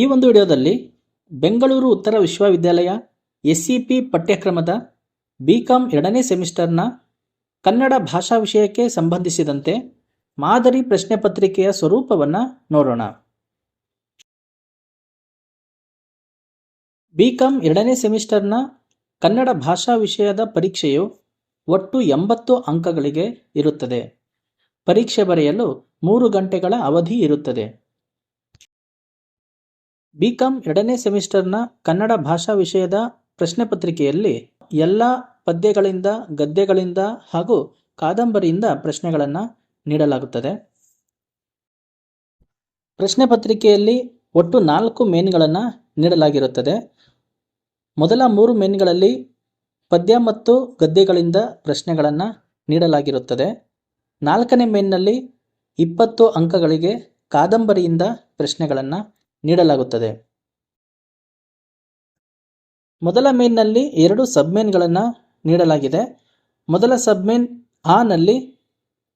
ಈ ಒಂದು ವಿಡಿಯೋದಲ್ಲಿ ಬೆಂಗಳೂರು ಉತ್ತರ ವಿಶ್ವವಿದ್ಯಾಲಯ ಎಸ್ ಸಿ ಪಿ ಪಠ್ಯಕ್ರಮದ ಬಿ ಕಾಮ್ ಎರಡನೇ ಸೆಮಿಸ್ಟರ್ನ ಕನ್ನಡ ಭಾಷಾ ವಿಷಯಕ್ಕೆ ಸಂಬಂಧಿಸಿದಂತೆ ಮಾದರಿ ಪ್ರಶ್ನೆ ಪತ್ರಿಕೆಯ ಸ್ವರೂಪವನ್ನು ನೋಡೋಣ. ಬಿ ಕಾಮ್ ಎರಡನೇ ಸೆಮಿಸ್ಟರ್ನ ಕನ್ನಡ ಭಾಷಾ ವಿಷಯದ ಪರೀಕ್ಷೆಯು ಒಟ್ಟು ಎಂಬತ್ತು ಅಂಕಗಳಿಗೆ ಇರುತ್ತದೆ. ಪರೀಕ್ಷೆ ಬರೆಯಲು ಮೂರು ಗಂಟೆಗಳ ಅವಧಿ ಇರುತ್ತದೆ. ಬಿ ಕಾಮ್ ಎರಡನೇ ಸೆಮಿಸ್ಟರ್ನ ಕನ್ನಡ ಭಾಷಾ ವಿಷಯದ ಪ್ರಶ್ನೆ ಪತ್ರಿಕೆಯಲ್ಲಿ ಎಲ್ಲ ಪದ್ಯಗಳಿಂದ, ಗದ್ಯಗಳಿಂದ ಹಾಗೂ ಕಾದಂಬರಿಯಿಂದ ಪ್ರಶ್ನೆಗಳನ್ನು ನೀಡಲಾಗುತ್ತದೆ. ಪ್ರಶ್ನೆ ಪತ್ರಿಕೆಯಲ್ಲಿ ಒಟ್ಟು ನಾಲ್ಕು ಮೇನ್ಗಳನ್ನು ನೀಡಲಾಗಿರುತ್ತದೆ. ಮೊದಲ ಮೂರು ಮೇನ್ಗಳಲ್ಲಿ ಪದ್ಯ ಮತ್ತು ಗದ್ಯಗಳಿಂದ ಪ್ರಶ್ನೆಗಳನ್ನು ನೀಡಲಾಗಿರುತ್ತದೆ. ನಾಲ್ಕನೇ ಮೇನ್ನಲ್ಲಿ ಇಪ್ಪತ್ತು ಅಂಕಗಳಿಗೆ ಕಾದಂಬರಿಯಿಂದ ಪ್ರಶ್ನೆಗಳನ್ನು ನೀಡಲಾಗುತ್ತದೆ. ಮೊದಲ ಮೇನ್ನಲ್ಲಿ ಎರಡು ಸಬ್ಮೇನ್ಗಳನ್ನು ನೀಡಲಾಗಿದೆ. ಮೊದಲ ಸಬ್ಮೇನ್ ಆನಲ್ಲಿ ನಲ್ಲಿ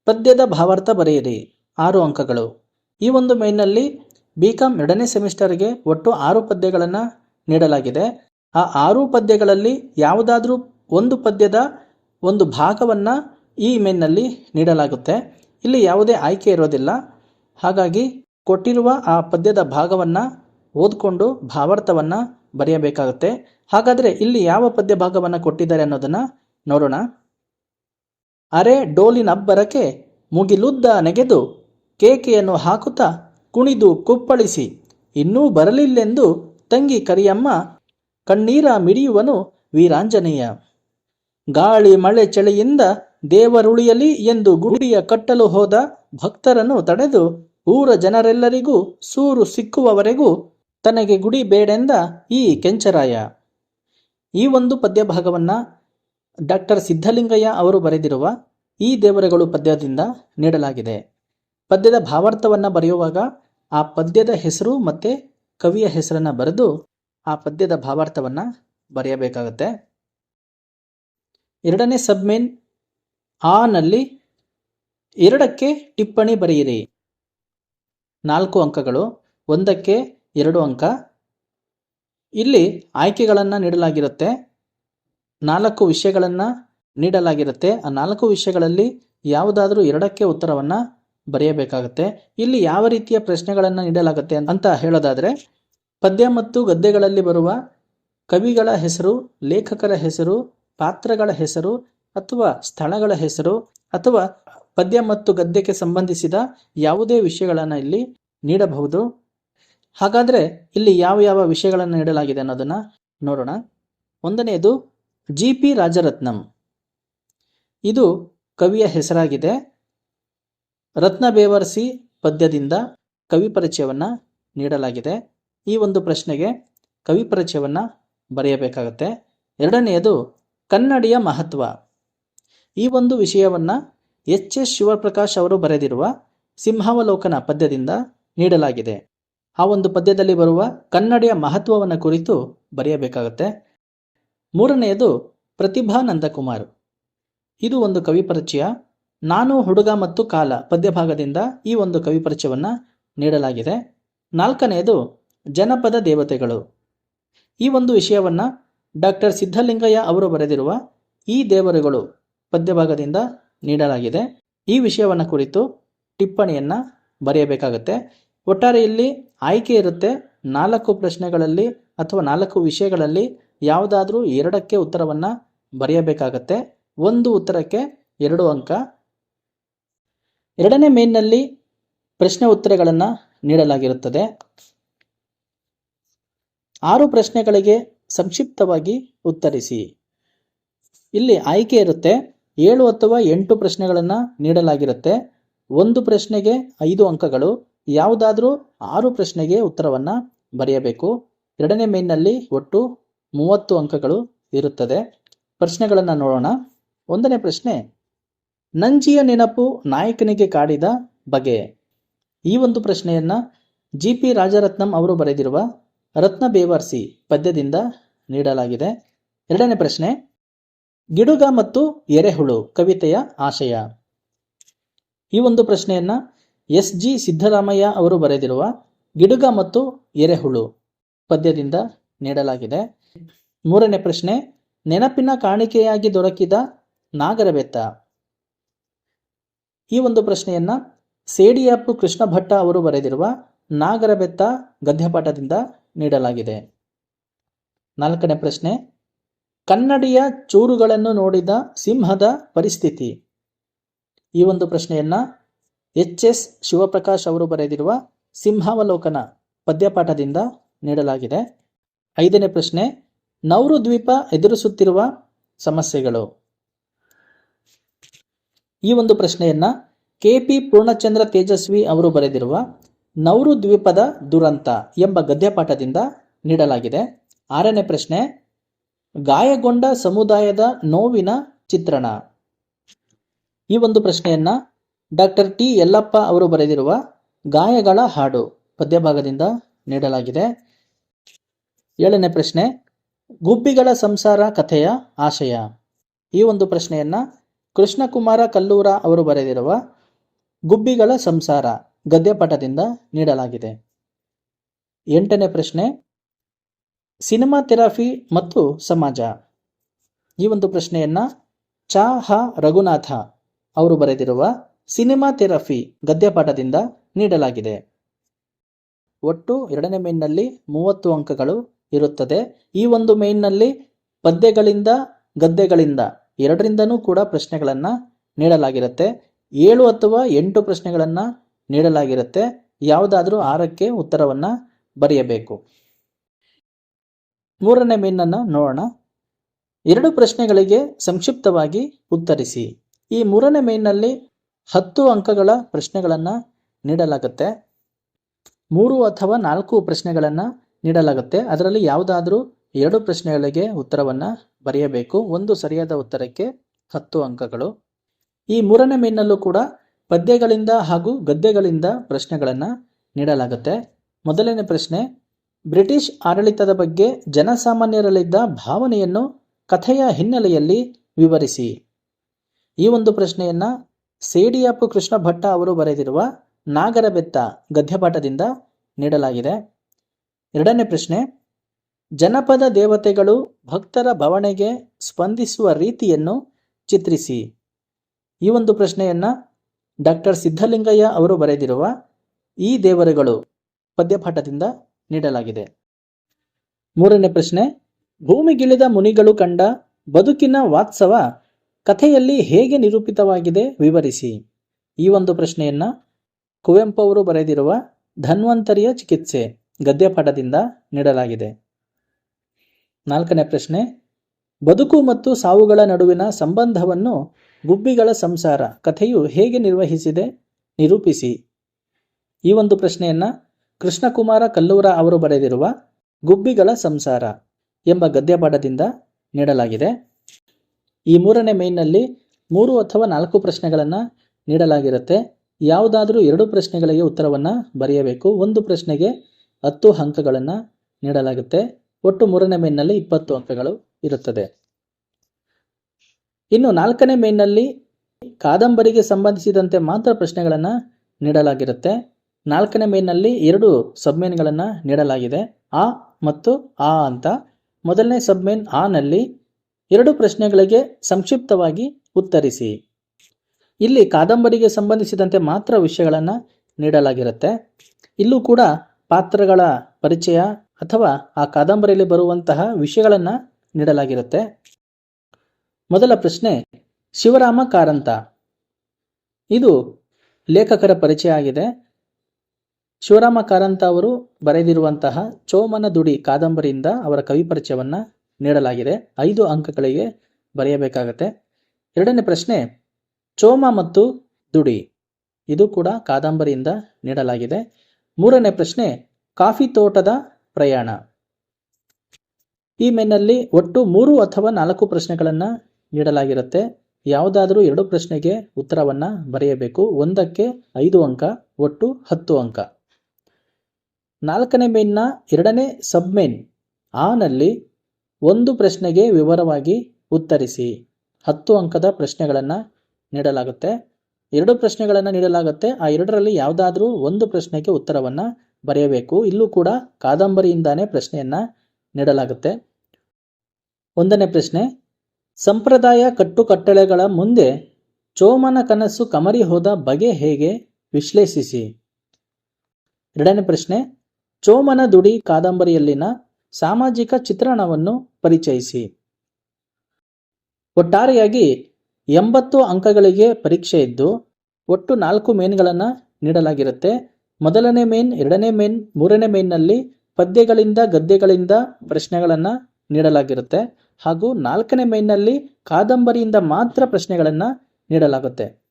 ಪದ್ಯದ ಭಾವಾರ್ಥ ಬರೆಯಿರಿ. ಆರು ಅಂಕಗಳು. ಈ ಒಂದು ಮೇನ್ನಲ್ಲಿ ಬಿ ಕಾಮ್ ಎರಡನೇ ಸೆಮಿಸ್ಟರ್ಗೆ ಒಟ್ಟು ಆರು ಪದ್ಯಗಳನ್ನು ನೀಡಲಾಗಿದೆ. ಆ ಆರು ಪದ್ಯಗಳಲ್ಲಿ ಯಾವುದಾದ್ರೂ ಒಂದು ಪದ್ಯದ ಒಂದು ಭಾಗವನ್ನು ಈ ಮೇನ್ನಲ್ಲಿ ನೀಡಲಾಗುತ್ತೆ. ಇಲ್ಲಿ ಯಾವುದೇ ಆಯ್ಕೆ ಇರೋದಿಲ್ಲ. ಹಾಗಾಗಿ ಕೊಟ್ಟಿರುವ ಆ ಪದ್ಯದ ಭಾಗವನ್ನು ಓದ್ಕೊಂಡು ಭಾವಾರ್ಥವನ್ನ ಬರೆಯಬೇಕಾಗುತ್ತೆ. ಹಾಗಾದ್ರೆ ಇಲ್ಲಿ ಯಾವ ಪದ್ಯ ಭಾಗವನ್ನ ಕೊಟ್ಟಿದ್ದಾರೆ ಅನ್ನೋದನ್ನು ನೋಡೋಣ. ಅರೆ ಡೋಲಿನ ಅಬ್ಬರಕ್ಕೆ ಮುಗಿಲುದ್ದ ನೆಗೆದು ಕೇಕೆಯನ್ನು ಹಾಕುತ್ತಾ ಕುಣಿದು ಕುಪ್ಪಳಿಸಿ, ಇನ್ನೂ ಬರಲಿಲ್ಲೆಂದು ತಂಗಿ ಕರಿಯಮ್ಮ ಕಣ್ಣೀರ ಮಿಡಿಯುವನು ವೀರಾಂಜನೇಯ. ಗಾಳಿ ಮಳೆ ಚಳಿಯಿಂದ ದೇವರುಳಿಯಲಿ ಎಂದು ಗುಡಿಯ ಕಟ್ಟಲು ಹೋದ ಭಕ್ತರನ್ನು ತಡೆದು ಊರ ಜನರೆಲ್ಲರಿಗೂ ಸೂರು ಸಿಕ್ಕುವವರೆಗೂ ತನಗೆ ಗುಡಿ ಬೇಡೆಂದ ಈ ಕೆಂಚರಾಯ. ಈ ಒಂದು ಪದ್ಯ ಭಾಗವನ್ನು ಡಾಕ್ಟರ್ ಸಿದ್ಧಲಿಂಗಯ್ಯ ಅವರು ಬರೆದಿರುವ ಈ ದೇವರುಗಳು ಪದ್ಯದಿಂದ ನೀಡಲಾಗಿದೆ. ಪದ್ಯದ ಭಾವಾರ್ಥವನ್ನು ಬರೆಯುವಾಗ ಆ ಪದ್ಯದ ಹೆಸರು ಮತ್ತು ಕವಿಯ ಹೆಸರನ್ನು ಬರೆದು ಆ ಪದ್ಯದ ಭಾವಾರ್ಥವನ್ನು ಬರೆಯಬೇಕಾಗತ್ತೆ. ಎರಡನೇ ಸಬ್ಮೇನ್ ಆನಲ್ಲಿ ನಲ್ಲಿ ಎರಡಕ್ಕೆ ಟಿಪ್ಪಣಿ ಬರೆಯಿರಿ. ನಾಲ್ಕು ಅಂಕಗಳು, ಒಂದಕ್ಕೆ ಎರಡು ಅಂಕ. ಇಲ್ಲಿ ಆಯ್ಕೆಗಳನ್ನು ನೀಡಲಾಗಿರುತ್ತೆ. ನಾಲ್ಕು ವಿಷಯಗಳನ್ನು ನೀಡಲಾಗಿರುತ್ತೆ. ಆ ನಾಲ್ಕು ವಿಷಯಗಳಲ್ಲಿ ಯಾವುದಾದ್ರೂ ಎರಡಕ್ಕೆ ಉತ್ತರವನ್ನು ಬರೆಯಬೇಕಾಗುತ್ತೆ. ಇಲ್ಲಿ ಯಾವ ರೀತಿಯ ಪ್ರಶ್ನೆಗಳನ್ನು ನೀಡಲಾಗುತ್ತೆ ಅಂತ ಹೇಳೋದಾದರೆ, ಪದ್ಯ ಮತ್ತು ಗದ್ಯಗಳಲ್ಲಿ ಬರುವ ಕವಿಗಳ ಹೆಸರು, ಲೇಖಕರ ಹೆಸರು, ಪಾತ್ರಗಳ ಹೆಸರು ಅಥವಾ ಸ್ಥಳಗಳ ಹೆಸರು ಅಥವಾ ಪದ್ಯ ಮತ್ತು ಗದ್ಯಕ್ಕೆ ಸಂಬಂಧಿಸಿದ ಯಾವುದೇ ವಿಷಯಗಳನ್ನು ಇಲ್ಲಿ ನೀಡಬಹುದು. ಹಾಗಾದರೆ ಇಲ್ಲಿ ಯಾವ ಯಾವ ವಿಷಯಗಳನ್ನು ನೀಡಲಾಗಿದೆ ಅನ್ನೋದನ್ನು ನೋಡೋಣ. ಒಂದನೆಯದು ಜಿ ಪಿ ರಾಜರತ್ನಂ. ಇದು ಕವಿಯ ಹೆಸರಾಗಿದೆ. ರತ್ನ ಬೇವರ್ಸಿ ಪದ್ಯದಿಂದ ಕವಿ ಪರಿಚಯವನ್ನು ನೀಡಲಾಗಿದೆ. ಈ ಒಂದು ಪ್ರಶ್ನೆಗೆ ಕವಿ ಪರಿಚಯವನ್ನು ಬರೆಯಬೇಕಾಗತ್ತೆ. ಎರಡನೆಯದು ಕನ್ನಡಿಯ ಮಹತ್ವ. ಈ ಒಂದು ವಿಷಯವನ್ನು ಎಚ್ ಎಸ್ ಶಿವಪ್ರಕಾಶ್ ಅವರು ಬರೆದಿರುವ ಸಿಂಹಾವಲೋಕನ ಪದ್ಯದಿಂದ ನೀಡಲಾಗಿದೆ. ಆ ಒಂದು ಪದ್ಯದಲ್ಲಿ ಬರುವ ಕನ್ನಡಿಯ ಮಹತ್ವವನ್ನು ಕುರಿತು ಬರೆಯಬೇಕಾಗತ್ತೆ. ಮೂರನೆಯದು ಪ್ರತಿಭಾ ನಂದಕುಮಾರ್. ಇದು ಒಂದು ಕವಿ ಪರಿಚಯ. ನಾನು ಹುಡುಗ ಮತ್ತು ಕಾಲ ಪದ್ಯಭಾಗದಿಂದ ಈ ಒಂದು ಕವಿ ಪರಿಚಯವನ್ನು ನೀಡಲಾಗಿದೆ. ನಾಲ್ಕನೆಯದು ಜನಪದ ದೇವತೆಗಳು. ಈ ಒಂದು ವಿಷಯವನ್ನು ಡಾಕ್ಟರ್ ಸಿದ್ಧಲಿಂಗಯ್ಯ ಅವರು ಬರೆದಿರುವ ಈ ದೇವರುಗಳು ಪದ್ಯಭಾಗದಿಂದ ನೀಡಲಾಗಿದೆ. ಈ ವಿಷಯವನ್ನು ಕುರಿತು ಟಿಪ್ಪಣಿಯನ್ನು ಬರೆಯಬೇಕಾಗುತ್ತೆ. ಒಟ್ಟಾರೆ ಇಲ್ಲಿ ಆಯ್ಕೆ ಇರುತ್ತೆ. ನಾಲ್ಕು ಪ್ರಶ್ನೆಗಳಲ್ಲಿ ಅಥವಾ ನಾಲ್ಕು ವಿಷಯಗಳಲ್ಲಿ ಯಾವುದಾದ್ರೂ ಎರಡಕ್ಕೆ ಉತ್ತರವನ್ನು ಬರೆಯಬೇಕಾಗತ್ತೆ. ಒಂದು ಉತ್ತರಕ್ಕೆ ಎರಡು ಅಂಕ. ಎರಡನೇ ಮೇನ್ನಲ್ಲಿ ಪ್ರಶ್ನೆ ಉತ್ತರಗಳನ್ನು ನೀಡಲಾಗಿರುತ್ತದೆ. ಆರು ಪ್ರಶ್ನೆಗಳಿಗೆ ಸಂಕ್ಷಿಪ್ತವಾಗಿ ಉತ್ತರಿಸಿ. ಇಲ್ಲಿ ಆಯ್ಕೆ ಇರುತ್ತೆ. ಏಳು ಅಥವಾ ಎಂಟು ಪ್ರಶ್ನೆಗಳನ್ನು ನೀಡಲಾಗಿರುತ್ತೆ. ಒಂದು ಪ್ರಶ್ನೆಗೆ ಐದು ಅಂಕಗಳು, ಯಾವುದಾದ್ರೂ ಆರು ಪ್ರಶ್ನೆಗೆ ಉತ್ತರವನ್ನು ಬರೆಯಬೇಕು. ಎರಡನೇ ಮೇನ್ನಲ್ಲಿ ಒಟ್ಟು ಮೂವತ್ತು ಅಂಕಗಳು ಇರುತ್ತದೆ. ಪ್ರಶ್ನೆಗಳನ್ನು ನೋಡೋಣ. ಒಂದನೇ ಪ್ರಶ್ನೆ, ನಂಜಿಯ ನೆನಪು ನಾಯಕನಿಗೆ ಕಾಡಿದ ಬಗೆ. ಈ ಒಂದು ಪ್ರಶ್ನೆಯನ್ನು ಜಿ ಪಿ ರಾಜರತ್ನಂ ಅವರು ಬರೆದಿರುವ ರತ್ನ ಬೇವರ್ಸಿ ಪದ್ಯದಿಂದ ನೀಡಲಾಗಿದೆ. ಎರಡನೇ ಪ್ರಶ್ನೆ ಗಿಡುಗ ಮತ್ತು ಎರೆಹುಳು ಕವಿತೆಯ ಆಶಯ. ಈ ಒಂದು ಪ್ರಶ್ನೆಯನ್ನ ಎಸ್ ಜಿ ಸಿದ್ದರಾಮಯ್ಯ ಅವರು ಬರೆದಿರುವ ಗಿಡುಗ ಮತ್ತು ಎರೆಹುಳು ಪದ್ಯದಿಂದ ನೀಡಲಾಗಿದೆ. ಮೂರನೇ ಪ್ರಶ್ನೆ, ನೆನಪಿನ ಕಾಣಿಕೆಯಾಗಿ ದೊರಕಿದ ನಾಗರಬೆತ್ತ ಈ ಒಂದು ಪ್ರಶ್ನೆಯನ್ನ ಸೇಡಿಯಾಪು ಕೃಷ್ಣ ಭಟ್ಟ ಅವರು ಬರೆದಿರುವ ನಾಗರಬೆತ್ತ ಗದ್ಯಪಾಠದಿಂದ ನೀಡಲಾಗಿದೆ. ನಾಲ್ಕನೇ ಪ್ರಶ್ನೆ ಕನ್ನಡಿಯ ಚೂರುಗಳನ್ನು ನೋಡಿದ ಸಿಂಹದ ಪರಿಸ್ಥಿತಿ. ಈ ಒಂದು ಪ್ರಶ್ನೆಯನ್ನ ಎಚ್ ಎಸ್ ಶಿವಪ್ರಕಾಶ್ ಅವರು ಬರೆದಿರುವ ಸಿಂಹಾವಲೋಕನ ಪದ್ಯಪಾಠದಿಂದ ನೀಡಲಾಗಿದೆ. ಐದನೇ ಪ್ರಶ್ನೆ, ನೌರು ದ್ವೀಪ ಎದುರಿಸುತ್ತಿರುವ ಸಮಸ್ಯೆಗಳು. ಈ ಒಂದು ಪ್ರಶ್ನೆಯನ್ನ ಕೆಪಿ ಪೂರ್ಣಚಂದ್ರ ತೇಜಸ್ವಿ ಅವರು ಬರೆದಿರುವ ನೌರು ದ್ವೀಪದ ದುರಂತ ಎಂಬ ಗದ್ಯಪಾಠದಿಂದ ನೀಡಲಾಗಿದೆ. ಆರನೇ ಪ್ರಶ್ನೆ ಗಾಯಗೊಂಡ ಸಮುದಾಯದ ನೋವಿನ ಚಿತ್ರಣ. ಈ ಒಂದು ಪ್ರಶ್ನೆಯನ್ನ ಡಾಕ್ಟರ್ ಟಿ ಯಲ್ಲಪ್ಪ ಅವರು ಬರೆದಿರುವ ಗಾಯಗಳ ಹಾಡು ಪದ್ಯಭಾಗದಿಂದ ನೀಡಲಾಗಿದೆ. ಏಳನೇ ಪ್ರಶ್ನೆ, ಗುಬ್ಬಿಗಳ ಸಂಸಾರ ಕಥೆಯ ಆಶಯ. ಈ ಒಂದು ಪ್ರಶ್ನೆಯನ್ನ ಕೃಷ್ಣಕುಮಾರ ಕಲ್ಲೂರ ಅವರು ಬರೆದಿರುವ ಗುಬ್ಬಿಗಳ ಸಂಸಾರ ಗದ್ಯಪಟದಿಂದ ನೀಡಲಾಗಿದೆ. ಎಂಟನೇ ಪ್ರಶ್ನೆ ಸಿನಿಮಾ ಥೆರಪಿ ಮತ್ತು ಸಮಾಜ. ಈ ಒಂದು ಪ್ರಶ್ನೆಯನ್ನ ಚಾ ಹ ರಘುನಾಥ ಅವರು ಬರೆದಿರುವ ಸಿನಿಮಾ ಥೆರಪಿ ಗದ್ಯಪಾಠದಿಂದ ನೀಡಲಾಗಿದೆ. ಒಟ್ಟು ಎರಡನೇ ಮೇನ್ನಲ್ಲಿ ಮೂವತ್ತು ಅಂಕಗಳು ಇರುತ್ತದೆ. ಈ ಒಂದು ಮೇನ್ನಲ್ಲಿ ಪದ್ಯಗಳಿಂದ ಗದ್ದೆಗಳಿಂದ ಎರಡರಿಂದನೂ ಕೂಡ ಪ್ರಶ್ನೆಗಳನ್ನು ನೀಡಲಾಗಿರುತ್ತೆ. ಏಳು ಅಥವಾ ಎಂಟು ಪ್ರಶ್ನೆಗಳನ್ನು ನೀಡಲಾಗಿರುತ್ತೆ. ಯಾವುದಾದ್ರೂ ಆರಕ್ಕೆ ಉತ್ತರವನ್ನು ಬರೆಯಬೇಕು. ಮೂರನೇ ಮೀನನ್ನು ನೋಡೋಣ. ಎರಡು ಪ್ರಶ್ನೆಗಳಿಗೆ ಸಂಕ್ಷಿಪ್ತವಾಗಿ ಉತ್ತರಿಸಿ. ಈ ಮೂರನೇ ಮೀನಲ್ಲಿ ಹತ್ತು ಅಂಕಗಳ ಪ್ರಶ್ನೆಗಳನ್ನು ನೀಡಲಾಗುತ್ತೆ. ಮೂರು ಅಥವಾ ನಾಲ್ಕು ಪ್ರಶ್ನೆಗಳನ್ನು ನೀಡಲಾಗುತ್ತೆ. ಅದರಲ್ಲಿ ಯಾವುದಾದ್ರೂ ಎರಡು ಪ್ರಶ್ನೆಗಳಿಗೆ ಉತ್ತರವನ್ನು ಬರೆಯಬೇಕು. ಒಂದು ಸರಿಯಾದ ಉತ್ತರಕ್ಕೆ ಹತ್ತು ಅಂಕಗಳು. ಈ ಮೂರನೇ ಮೀನಲ್ಲೂ ಕೂಡ ಪದ್ಯಗಳಿಂದ ಹಾಗೂ ಗದ್ಯಗಳಿಂದ ಪ್ರಶ್ನೆಗಳನ್ನು ನೀಡಲಾಗುತ್ತೆ. ಮೊದಲನೇ ಪ್ರಶ್ನೆ ಬ್ರಿಟಿಷ್ ಆಡಳಿತದ ಬಗ್ಗೆ ಜನಸಾಮಾನ್ಯರಲ್ಲಿದ್ದ ಭಾವನೆಯನ್ನು ಕಥೆಯ ಹಿನ್ನೆಲೆಯಲ್ಲಿ ವಿವರಿಸಿ. ಈ ಒಂದು ಪ್ರಶ್ನೆಯನ್ನ ಸೇಡಿಯಾಪು ಕೃಷ್ಣ ಭಟ್ಟ ಅವರು ಬರೆದಿರುವ ನಾಗರಬೆತ್ತ ಗದ್ಯಪಾಠದಿಂದ ನೀಡಲಾಗಿದೆ. ಎರಡನೇ ಪ್ರಶ್ನೆ, ಜನಪದ ದೇವತೆಗಳು ಭಕ್ತರ ಬವಣೆಗೆ ಸ್ಪಂದಿಸುವ ರೀತಿಯನ್ನು ಚಿತ್ರಿಸಿ. ಈ ಒಂದು ಪ್ರಶ್ನೆಯನ್ನ ಡಾಕ್ಟರ್ ಸಿದ್ಧಲಿಂಗಯ್ಯ ಅವರು ಬರೆದಿರುವ ಈ ದೇವರುಗಳು ಪದ್ಯಪಾಠದಿಂದ ನೀಡಲಾಗಿದೆ. ಮೂರನೇ ಪ್ರಶ್ನೆ, ಭೂಮಿಗಿಳಿದ ಮುನಿಗಳು ಕಂಡ ಬದುಕಿನ ವಾತ್ಸವ ಕಥೆಯಲ್ಲಿ ಹೇಗೆ ನಿರೂಪಿತವಾಗಿದೆ ವಿವರಿಸಿ. ಈ ಒಂದು ಪ್ರಶ್ನೆಯನ್ನ ಕುವೆಂಪು ಅವರು ಬರೆದಿರುವ ಧನ್ವಂತರಿಯ ಚಿಕಿತ್ಸೆ ಗದ್ಯಪಾಠದಿಂದ ನೀಡಲಾಗಿದೆ. ನಾಲ್ಕನೇ ಪ್ರಶ್ನೆ, ಬದುಕು ಮತ್ತು ಸಾವುಗಳ ನಡುವಿನ ಸಂಬಂಧವನ್ನು ಗುಬ್ಬಿಗಳ ಸಂಸಾರ ಕಥೆಯು ಹೇಗೆ ನಿರ್ವಹಿಸಿದೆ ನಿರೂಪಿಸಿ. ಈ ಒಂದು ಪ್ರಶ್ನೆಯನ್ನ ಕೃಷ್ಣಕುಮಾರ ಕಲ್ಲೂರ ಅವರು ಬರೆದಿರುವ ಗುಬ್ಬಿಗಳ ಸಂಸಾರ ಎಂಬ ಗದ್ಯಪಾಠದಿಂದ ನೀಡಲಾಗಿದೆ. ಈ ಮೂರನೇ ಮೇನ್ನಲ್ಲಿ ಮೂರು ಅಥವಾ ನಾಲ್ಕು ಪ್ರಶ್ನೆಗಳನ್ನು ನೀಡಲಾಗಿರುತ್ತೆ. ಯಾವುದಾದರೂ ಎರಡು ಪ್ರಶ್ನೆಗಳಿಗೆ ಉತ್ತರವನ್ನು ಬರೆಯಬೇಕು. ಒಂದು ಪ್ರಶ್ನೆಗೆ ಹತ್ತು ಅಂಕಗಳನ್ನು ನೀಡಲಾಗುತ್ತೆ. ಒಟ್ಟು ಮೂರನೇ ಮೇನ್ನಲ್ಲಿ ಇಪ್ಪತ್ತು ಅಂಕಗಳು ಇರುತ್ತದೆ. ಇನ್ನು ನಾಲ್ಕನೇ ಮೇನ್ನಲ್ಲಿ ಕಾದಂಬರಿಗೆ ಸಂಬಂಧಿಸಿದಂತೆ ಮಾತ್ರ ಪ್ರಶ್ನೆಗಳನ್ನು ನೀಡಲಾಗಿರುತ್ತೆ. ನಾಲ್ಕನೇ ಮೇನ್ನಲ್ಲಿ ಎರಡು ಸಬ್ಮೇನ್ಗಳನ್ನು ನೀಡಲಾಗಿದೆ. ಆ ಮತ್ತು ಆ ಅಂತ. ಮೊದಲನೇ ಸಬ್ಮೇನ್ ಆನಲ್ಲಿ ನಲ್ಲಿ ಎರಡು ಪ್ರಶ್ನೆಗಳಿಗೆ ಸಂಕ್ಷಿಪ್ತವಾಗಿ ಉತ್ತರಿಸಿ. ಇಲ್ಲಿ ಕಾದಂಬರಿಗೆ ಸಂಬಂಧಿಸಿದಂತೆ ಮಾತ್ರ ವಿಷಯಗಳನ್ನು ನೀಡಲಾಗಿರುತ್ತೆ. ಇಲ್ಲೂ ಕೂಡ ಪಾತ್ರಗಳ ಪರಿಚಯ ಅಥವಾ ಆ ಕಾದಂಬರಿಯಲ್ಲಿ ಬರುವಂತಹ ವಿಷಯಗಳನ್ನು ನೀಡಲಾಗಿರುತ್ತೆ. ಮೊದಲ ಪ್ರಶ್ನೆ, ಶಿವರಾಮ ಕಾರಂತ. ಇದು ಲೇಖಕರ ಪರಿಚಯ ಆಗಿದೆ. ಶಿವರಾಮ ಕಾರಂತ ಅವರು ಬರೆದಿರುವಂತಹ ಚೋಮನ ದುಡಿ ಕಾದಂಬರಿಯಿಂದ ಅವರ ಕವಿ ಪರಿಚಯವನ್ನ ನೀಡಲಾಗಿದೆ. ಐದು ಅಂಕಗಳಿಗೆ ಬರೆಯಬೇಕಾಗತ್ತೆ. ಎರಡನೇ ಪ್ರಶ್ನೆ, ಚೋಮ ಮತ್ತು ದುಡಿ, ಇದು ಕೂಡ ಕಾದಂಬರಿಯಿಂದ ನೀಡಲಾಗಿದೆ. ಮೂರನೇ ಪ್ರಶ್ನೆ, ಕಾಫಿ ತೋಟದ ಪ್ರಯಾಣ. ಈ ಮೇನಲ್ಲಿ ಒಟ್ಟು ಮೂರು ಅಥವಾ ನಾಲ್ಕು ಪ್ರಶ್ನೆಗಳನ್ನು ನೀಡಲಾಗಿರುತ್ತೆ. ಯಾವುದಾದರೂ ಎರಡು ಪ್ರಶ್ನೆಗೆ ಉತ್ತರವನ್ನು ಬರೆಯಬೇಕು. ಒಂದಕ್ಕೆ ಐದು ಅಂಕ, ಒಟ್ಟು ಹತ್ತು ಅಂಕ. ನಾಲ್ಕನೇ ಮೇನ್ನ ಎರಡನೇ ಸಬ್ಮೇನ್ ಆನಲ್ಲಿ ಒಂದು ಪ್ರಶ್ನೆಗೆ ವಿವರವಾಗಿ ಉತ್ತರಿಸಿ. ಹತ್ತು ಅಂಕದ ಪ್ರಶ್ನೆಗಳನ್ನು ನೀಡಲಾಗುತ್ತೆ. ಎರಡು ಪ್ರಶ್ನೆಗಳನ್ನು ನೀಡಲಾಗುತ್ತೆ. ಆ ಎರಡರಲ್ಲಿ ಯಾವುದಾದ್ರೂ ಒಂದು ಪ್ರಶ್ನೆಗೆ ಉತ್ತರವನ್ನು ಬರೆಯಬೇಕು. ಇಲ್ಲೂ ಕೂಡ ಕಾದಂಬರಿಯಿಂದಾನೇ ಪ್ರಶ್ನೆಯನ್ನು ನೀಡಲಾಗುತ್ತೆ. ಒಂದನೇ ಪ್ರಶ್ನೆ, ಸಂಪ್ರದಾಯ ಕಟ್ಟುಕಟ್ಟಳೆಗಳ ಮುಂದೆ ಚೋಮನ ಕನಸು ಕಮರಿ ಹೋದ ಬಗೆ ಹೇಗೆ? ವಿಶ್ಲೇಷಿಸಿ. ಎರಡನೇ ಪ್ರಶ್ನೆ ಚೋಮನ ದುಡಿ ಕಾದಂಬರಿಯಲ್ಲಿನ ಸಾಮಾಜಿಕ ಚಿತ್ರಣವನ್ನು ಪರಿಚಯಿಸಿ. ಒಟ್ಟಾರೆಯಾಗಿ ಎಂಬತ್ತು ಅಂಕಗಳಿಗೆ ಪರೀಕ್ಷೆ ಇದ್ದು, ಒಟ್ಟು ನಾಲ್ಕು ಮೇನ್ಗಳನ್ನು ನೀಡಲಾಗಿರುತ್ತೆ. ಮೊದಲನೇ ಮೇನ್, ಎರಡನೇ ಮೇನ್, ಮೂರನೇ ಮೇನ್ನಲ್ಲಿ ಪದ್ಯಗಳಿಂದ, ಗದ್ಯಗಳಿಂದ ಪ್ರಶ್ನೆಗಳನ್ನು ನೀಡಲಾಗಿರುತ್ತೆ. ಹಾಗೂ ನಾಲ್ಕನೇ ಮೇನ್ನಲ್ಲಿ ಕಾದಂಬರಿಯಿಂದ ಮಾತ್ರ ಪ್ರಶ್ನೆಗಳನ್ನು ನೀಡಲಾಗುತ್ತೆ.